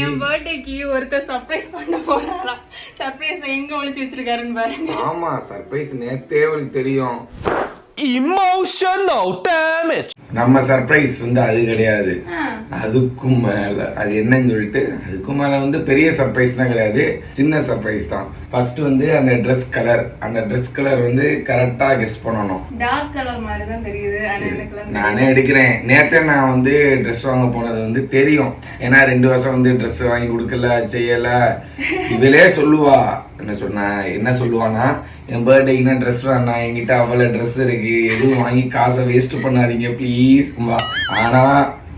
என் பர்த்டேக்கு ஒருத்தர் சர்ப்ரைஸ் பண்ண போறாரா? சர்ப்ரைஸ் எங்க ஒளிச்சு வச்சிருக்காருன்னு பாருங்க. ஆமா சர்ப்ரைஸ் நேத்தே அவளுக்கு தெரியும். Emotional damage. நம்ம சர்ப்ரைஸ் வந்து அது கிடையாது. அதுக்கும் மேல அது என்னன்னு சொல்லிட்டு அதுக்கும் மேல வந்து பெரிய சர்ப்ரைஸ் தான் கிடையாது. சின்ன சர்ப்ரைஸ் தான். ஃபர்ஸ்ட் வந்து அந்த Dress கலர் அந்த Dress கலர் வந்து கரெக்டா கெஸ் பண்ணணும். டார்க் கலர் மாதிரி தான் தெரியுது நானே எடுக்கிறேன். நேத்தே நான் வந்து ட்ரெஸ் வாங்க போனது வந்து தெரியும். ஏன்னா ரெண்டு வருஷம் வந்து Dress வாங்கி கொடுக்கல செய்யல. இவளே சொல்லுவா. என்ன சொன்ன என்ன சொல்லுவானா என் பர்த்டேக்குனா ட்ரெஸ் வேணாம் என்கிட்ட அவ்வளோ ட்ரெஸ் இருக்கு. எதுவும் வாங்கி காசை வேஸ்ட் பண்ணாதீங்க ப்ளீஸ் ஆனா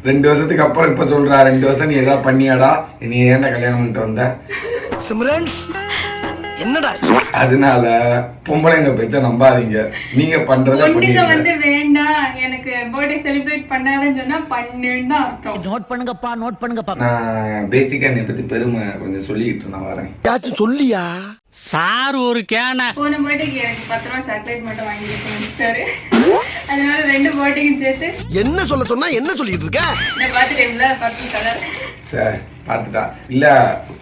ரெண்டு வருஷத்துக்கு அப்புறம் இப்ப சொல்றா ரெண்டு வருஷம் நீ ஏதாவது பண்ணியாடா நீ ஏன்டா கல்யாணம் பண்ணிட்டு வந்த? என்னடா அதனால பொம்பளைங்க பேச்ச நம்பாதீங்க. நீங்க பண்றத வந்து வேண்டாம் எனக்கு பர்த்டே செலிப்ரேட் பண்ணாதன்னு சொன்னா பண்ணுன்னு அர்த்தம். நோட் பண்ணுங்கப்பா நோட் பண்ணுங்கப்பா. நான் பேசிக்கா என்னை பத்தி பெருமை கொஞ்சம் சொல்லிட்டு நான் வரேன். ஏதாச்சும் சொல்லியா? சார் ஒரு கேன. போன பர்த்டேக்கு எனக்கு பத்து ரூபா சாக்லேட் மட்டும் வாங்கி கொடுத்து முடிச்சிட்டாரு. அதனால ரெண்டு பர்த்டேக்கும் சேர்த்து என்ன சொல்ல சொன்னா என்ன சொல்லிட்டு இருக்க? இந்த பர்த்டே டைம்ல பத்து கலர் சார் பார்த்துட்டா. இல்ல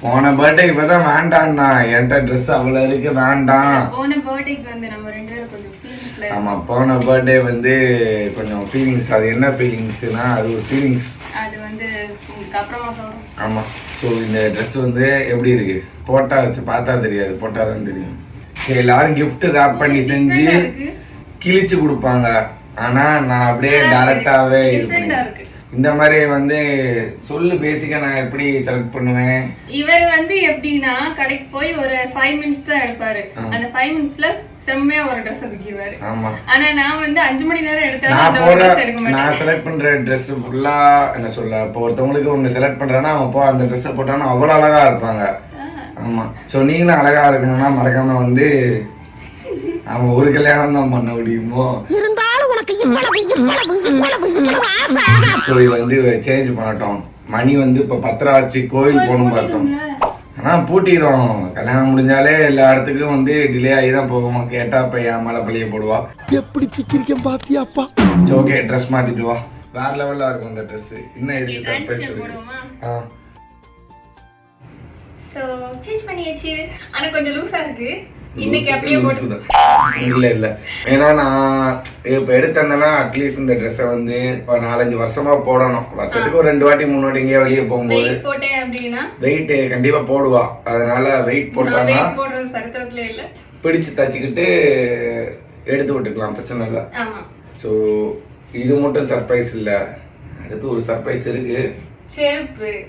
போன பர்த்டே இப்பதான் வேண்டாம்ண்ணா என்கிட்ட ட்ரெஸ் அவ்வளவு இருக்கு வேண்டாம். போன பர்த்டேக்கு வந்து நம்ம ரெண்டு பேரும் கொஞ்சம் ஃபீலிங்ஸ்ல ஆமா போன பர்த்டே வந்து கொஞ்சம் ஃபீலிங்ஸ் அது என்ன ஃபீலிங்ஸ்னா அது ஒரு ஃபீலிங்ஸ் அது வந்து அப்புறமா ஆமா. ஸோ இந்த ட்ரெஸ் வந்து எப்படி இருக்கு? போட்டா வச்சு பார்த்தா தெரியாது. போட்டா தான் தெரியும். சரி எல்லாரும் gift ரேப் பண்ணி செஞ்சு. கிழிச்சு கொடுப்பாங்க. ஆனா நான் அப்படியே டைரக்டாவே இது பண்ணி. இந்த மாதிரி வந்து சொல்லு பேசிக்கா நான் எப்படி செலக்ட் பண்ணுவேன்? இவர் வந்து எப்படின்னா கடைக்கு போய் ஒரு ஃபைவ் மினிட்ஸ் தான் எடுப்பாரு. அந்த ஃபைவ் மினிட்ஸ்ல செம்மையா ஒரு ட்ரெஸ் தூக்கிடுவாரு. ஆமா. ஆனா நான் வந்து அஞ்சு மணி நேரம் எடுத்தாலும் நான் ட்ரெஸ் செலக்ட் பண்ற Dress ஃபுல்லா என்ன சொல்ல இப்போ ஒருத்தவங்களுக்கு ஒன்று செலக்ட் பண்றேன்னா அவன் போ அந்த ட்ரெஸ்ஸை போட்டானா அவ்வளோ அழகா இருப்பாங்க. ஆமா. ஸோ நீங்களும் அழகா இருக்கணும்னா மறக்காம வந்து அவன் ஒரு கல்யாணம் தான் பண்ண முடியுமோ? ஸோ வந்து சேஞ்ச் பண்ணட்டும். மணி வந்து இப்போ பத்திரம் ஆச்சு கோயில் போகணும் பார்த்தோம். ஆனா பூட்டிடுறோம். கல்யாணம் முடிஞ்சாலே எல்லா இடத்துக்கும் வந்து டிலே ஆகி தான் போவோம் கேட்டா இப்போ என் மேலே பழிய போடுவா. எப்படி சிக்கிரிக்கம் பாத்தியாப்பா ஓகே ட்ரெஸ் மாத்திட்டு வா. வேற லெவல்ல இருக்கும் இந்த ட்ரெஸ் இன்னும் இதுக்கு சர்ப்ரைஸ் இருக்கு ஆ. சோ சேஞ்ச் பண்ணியாச்சு. ஆனா கொஞ்சம் லூசா இருக்கு. இல்ல இல்ல. ஏன்னா நான் இப்ப எடுத்தேன்னா அட்லீஸ்ட் இந்த ட்ரெஸ்ஸை வந்து ஒரு நாலஞ்சு வருஷமா போடணும். வருஷத்துக்கு ஒரு ரெண்டு வாட்டி மூணு வாட்டி எங்கேயா வெளியே போகும்போது வெயிட் கண்டிப்பா போடுவா. அதனால வெயிட் இல்ல. பிடிச்சு தச்சுக்கிட்டு எடுத்து விட்டுக்கலாம் பிரச்சனை இல்லை. ஸோ இது மட்டும் சர்ப்ரைஸ் இல்லை. அடுத்து ஒரு சர்ப்ரைஸ் இருக்கு. செருப்பு.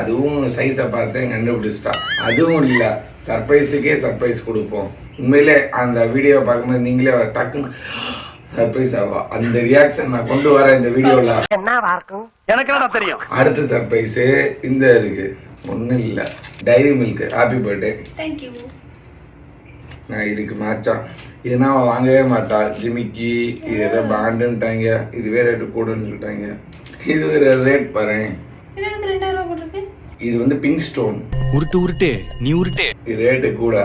அதுவும் சைஸை பார்த்தேன் கண்டுபிடிச்சிட்டா. அதுவும் இல்லை. சர்ப்ரைஸுக்கே சர்ப்ரைஸ் கொடுப்போம். உண்மையிலே அந்த வீடியோ பார்க்கும்போது நீங்களே டக்குன்னு சர்ப்ரைஸ் ஆவா. அந்த ரியாக்ஷன் நான் கொண்டு வரேன் இந்த வீடியோவில் எனக்கு தெரியும்? அடுத்த சர்ப்ரைஸு இந்த இருக்கு. ஒன்றும் இல்லை. Dairy Milk happy birthday thank you நான் இதுக்கு மேட்சா இதுனா அவன் வாங்கவே மாட்டா. ஜிமிக்கி இது ஏதோ பிராண்டுன்ட்டாங்க இதுவே ரேட்டு கூடன்னு சொல்லிட்டாங்க. இது ஒரு ரேட் பாரு இது எதுக்கு ரெண்டாயிரம் ரூபாய் போட்டிருக்கு இது வந்து பிங்க் ஸ்டோன் உருட்டு உருட்டு நீ உருட்டு. இது ரேட்டு கூட.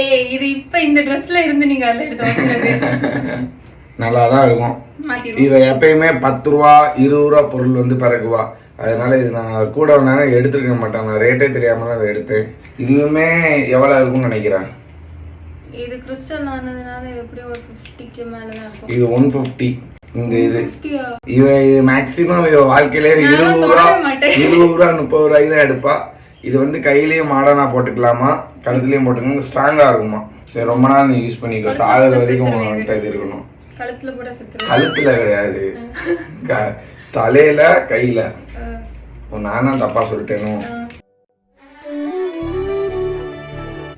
ஏய் இது இப்ப இந்த ட்ரெஸ்ல இருந்து நீங்க அதுல எடுத்து நல்லா தான் இருக்கும். மாத்திடுவோம். இவ எப்பயுமே பத்து ரூபா இருபது ரூபா பொருள் வந்து பிறகுவா அதனால இது நான் கூட நேரம் எடுத்துருக்க மாட்டேன். நான் ரேட்டே தெரியாம தான் அதை எடுத்தேன். இதுவுமே எவ்வளோ இருக்கும்னு நினைக்கிறேன்? இது கிறிஸ்டல் ஆனதுனால எப்படியும் ஒரு ஃபிஃப்டிக்கு மேலதான் இருக்கும். இது ஒன் ஃபிஃப்டி இந்த இது. இவ இது மேக்சிமம் இவ வாழ்க்கையிலே இருபது ரூபா. இருபது ரூபா முப்பது ரூபாய்க்கு தான் எடுப்பா. இது வந்து கையிலயும் மாடர்னா போட்டுக்கலாமா? கழுத்துலயும் போட்டுக்கணும் ஸ்ட்ராங்கா இருக்குமா? சரி ரொம்ப நாள் நீ யூஸ் பண்ணிக்கோ. சாகுற வரைக்கும் உன்கிட்ட இது இருக்கணும். கழுத்துல கிடையாது. க- தலையில கையில. நான் தப்பா சொல்லிட்டேனோ?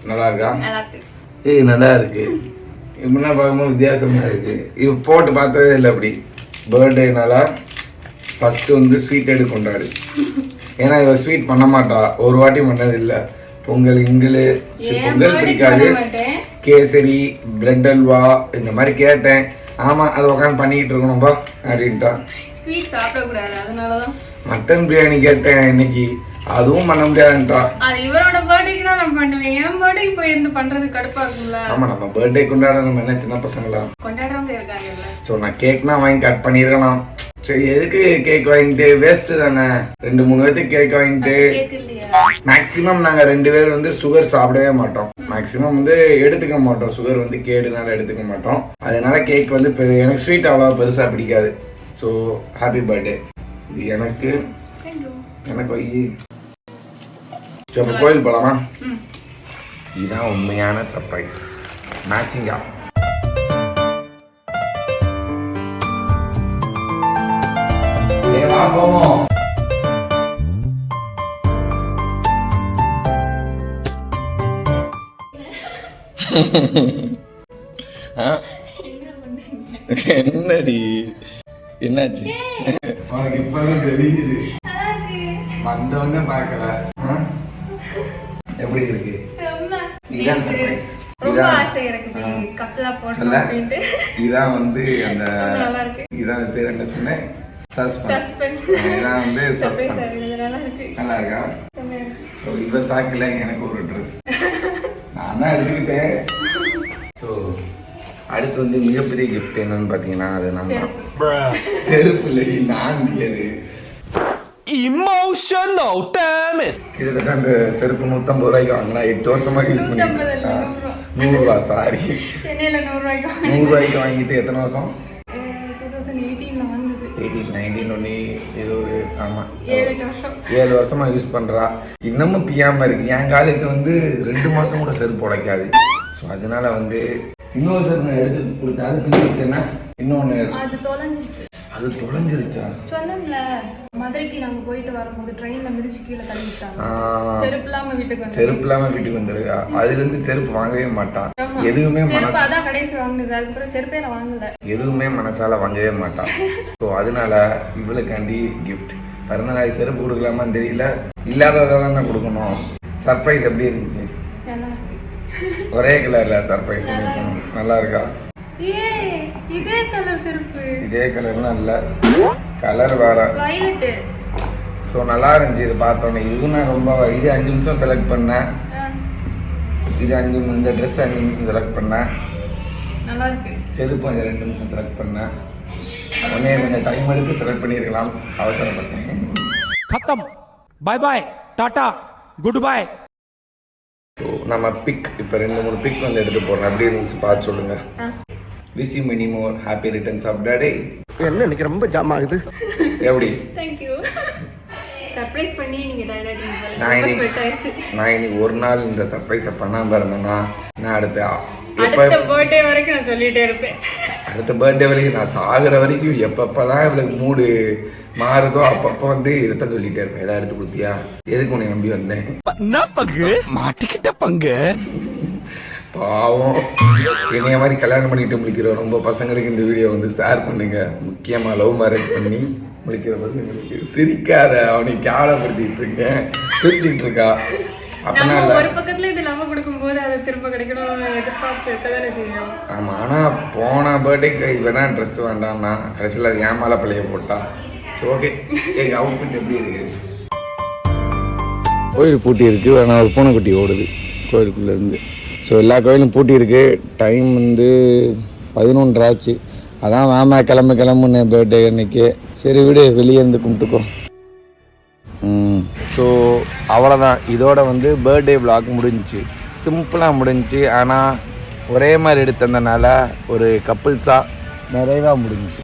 நல்லா இருக்கா? நல்லா இருக்கு. ஏய் நல்லா இருக்கு. இப்படின்னா பார்க்கும்போது வித்தியாசமா இருக்கு. இது போட்டு பார்த்ததே இல்லை அப்படி. பர்த்டேனால ஃபர்ஸ்ட் வந்து ஸ்வீட் எடு கொண்டாடு. ஏன்னா இவ ஸ்வீட் பண்ண மாட்டா. ஒரு வாட்டி பண்ணது இல்ல. பொங்கல் இங்கிலு பொங்கல் பிடிக்காது. கேசரி பிரெட் அல்வா இந்த மாதிரி கேட்டேன். ஆமா அதை உட்காந்து பண்ணிக்கிட்டு இருக்கணும்பா அப்படின்ட்டான். மட்டன் பிரியாணி கேட்டேன் இன்னைக்கு. அதுவும் பண்ண முடியாதுன்றா. அது இவரோட பர்த்டேக்கு தான் நான் பண்ணுவேன். என் பர்த்டேக்கு போய் இருந்து பண்றது கடுப்பா இருக்கும்ல. ஆமா நம்ம பர்த்டே கொண்டாட நம்ம என்ன சின்ன பசங்களா? கொண்டாடுறவங்க இருக்காங்கல்ல. ஸோ நான் கேக்னா வாங்கி கட் பண்ணிருக்கலாம் சரி எதுக்கு கேக் வாங்கிட்டு? வேஸ்ட் தானே. ரெண்டு மூணு பேர்த்துக்கு கேக் வாங்கிட்டு. மேக்ஸிமம் நாங்க ரெண்டு பேரும் வந்து சுகர் சாப்பிடவே மாட்டோம். மேக்ஸிமம் வந்து எடுத்துக்க மாட்டோம். சுகர் வந்து கேடுனால எடுத்துக்க மாட்டோம். அதனால கேக் வந்து எனக்கு ஸ்வீட் அவ்வளோ பெருசா பிடிக்காது. ஸோ ஹாப்பி பர்த்டே இது எனக்கு எனக்கு சரி அப்போ கோயில் போலாமா? ம். இதுதான் உண்மையான சர்ப்ரைஸ் மேட்சிங்கா போவோம். என்னடி? என்னாச்சு? உனக்கு இப்பதான் தெரியுது. வந்தவொடனே பார்க்கல. சொல்ல? அப்படின்ட்டு. இதான் வந்து அந்த நல்லா இருக்கு. இதான் அந்த பேர் என்ன சொன்னேன்? சஸ்பென்ஸ். இதான் வந்து சஸ்பென்ஸ். நல்லா இருக்கு. இருக்கா? இருக்கு. ஸோ இவ சாக்கில் எனக்கு ஒரு ட்ரெஸ் நான் தான் எடுத்துக்கிட்டேன். ஸோ அடுத்து வந்து மிகப்பெரிய கிஃப்ட் என்னன்னு பார்த்தீங்கன்னா அது நான் தான் செருப்பு இல்லடி நான் அது Damn it கிட்டத்தட்ட அந்த செருப்பு நூற்றம்பது ரூபாய்க்கு வாங்கினா எட்டு வருஷமா யூஸ் ரூபா. நூறுரூவா சாரி சென்னையில நூறு ரூபாய்க்கு நூறுரூவாய்க்கு வாங்கிட்டு எத்தனை வருஷம்? எயிட்டீன் நைன்டீன் ஒன்று இது ஒரு ஆமாம் ஏழு எட்டு வருஷம். ஏழு வருஷமா யூஸ் பண்றா. இன்னமும் பியாம இருக்கு. என் காலுக்கு வந்து ரெண்டு மாசம் கூட செருப்பு உடைக்காது. ஸோ அதனால வந்து இன்னொரு செருப்பு நான் எடுத்து கொடுத்தேன். அது பிரிச்சுன்னா இன்னொன்று அது அது தொலைஞ்சிருச்சா? சொன்னோம்ல மதுரைக்கு நாங்க போயிட்டு வரும்போது ட்ரெயின்ல மிதிச்சு கீழே தள்ளிட்டாங்க செருப்பு இல்லாம வீட்டுக்கு வந்து செருப்பு இல்லாம வீட்டுக்கு வந்துருக்கா அதுல இருந்து செருப்பு வாங்கவே மாட்டா. ஆமா. எதுவுமே செருப்பு அதான் கடைசி வாங்குனது. அதுக்கப்புறம் செருப்பே நான் வாங்கல. எதுவுமே மனசால வாங்கவே மாட்டா. ஸோ அதனால இவளுக்காண்டி கிஃப்ட் பிறந்தநாள் செருப்பு கொடுக்கலாமான்னு தெரியல. இல்லாததான் நான் கொடுக்கணும். சர்ப்ரைஸ் எப்படி இருந்துச்சு. ஒரே கலர்ல சர்ப்ரைஸ் நல்லா இருக்கா. இதே இதே கலர்லாம் இல்லை. கலர் வேற. ஸோ நல்லா இருந்துச்சு இது பார்த்தோன்னே இதுவும் நான் ரொம்ப இது அஞ்சு நிமிஷம் செலக்ட் பண்ணேன். இது அஞ்சு இந்த ட்ரெஸ் அஞ்சு நிமிஷம் செலக்ட் பண்ணேன். நல்லா இருக்கு. செருப்பு அஞ்சு ரெண்டு நிமிஷம் செலக்ட் பண்ணேன். உடனே கொஞ்சம் டைம் எடுத்து செலக்ட் பண்ணியிருக்கலாம் அவசரப்பட்டேன். கத்தம். Bye bye tata good bye so நம்ம பிக் இப்போ ரெண்டு மூணு பிக் வந்து எடுத்து போடுறேன். அப்படி இருந்துச்சு பார்த்து சொல்லுங்கள் wish you many more happy returns of day என்ன இன்னைக்கு ரொம்ப ஜாம் ஆகுது? எப்படி? தேங்க்யூ சர்ப்ரைஸ் பண்ணி நீங்க நான் இன்னைக்கு- நான் இன்னைக்கு ஒரு நாள் இந்த சர்ப்ரைஸை பண்ணாம இருந்தேன்னா நான் அடுத்த எப்போ அடுத்த பர்த்டே வரைக்கும் நான் சொல்லிட்டே இருப்பேன். அடுத்த பர்த்டே வரைக்கும் நான் சாகுற வரைக்கும் எப்பப்பெல்லாம் இவளுக்கு மூடு மாறுதோ அப்பப்போ வந்து இதைத்தான் சொல்லிட்டே இருப்பேன். ஏதாவது எடுத்து கொடுத்தியா? எதுக்கு உன்னை நம்பி வந்தேன்? மாட்டிக்கிட்ட பங்கு. பாவம். என்னைய மாதிரி கல்யாணம் பண்ணிட்டு முடிக்கிற ரொம்ப பசங்களுக்கு இந்த வீடியோ வந்து ஷேர் பண்ணுங்க. முக்கியமா லவ் மேரேஜ் பண்ணி முடிக்கிற பசங்களுக்கு. சிரிக்காத அவனை கேவலப்படுத்திட்டு இருக்கேன். சிரிச்சிட்டு இருக்கா. இல்ல ஒரு பக்கத்துல இது லவ் கொடுக்கும்போது அது திரும்ப கிடைக்கணும் எதிர்பார்ப்பு இருக்கதானே செய்யும். ஆமா ஆனா போன பர்த்டேக்கு இவ தான் ட்ரெஸ் வேண்டாம்னா கடைசியில் அது ஏன் மேல பழைய போட்டா. சரி ஓகே எங்க அவுட்ஃபிட் எப்படி இருக்கு? கோயில் பூட்டி இருக்கு. ஆனால் ஒரு பூனைக்குட்டி ஓடுது கோயிலுக்குள்ள இருந்து. ஸோ எல்லா கோயிலும் பூட்டியிருக்கு. டைம் வந்து பதினொன்று ஆச்சு அதான் வாமா கிளம்பு கிளம்புன்னு பர்த்டே அன்னைக்கு. சரி விடு வெளியே இருந்து கும்பிட்டுக்கோ. ஸோ அவ்வளோதான் இதோட வந்து பர்த்டே விலாக் முடிஞ்சிச்சு. சிம்பிளாக முடிஞ்சிச்சு. ஆனால் ஒரே மாதிரி எடுத்ததுனால ஒரு கப்புள்ஸாக நிறைவாக முடிஞ்சிச்சு.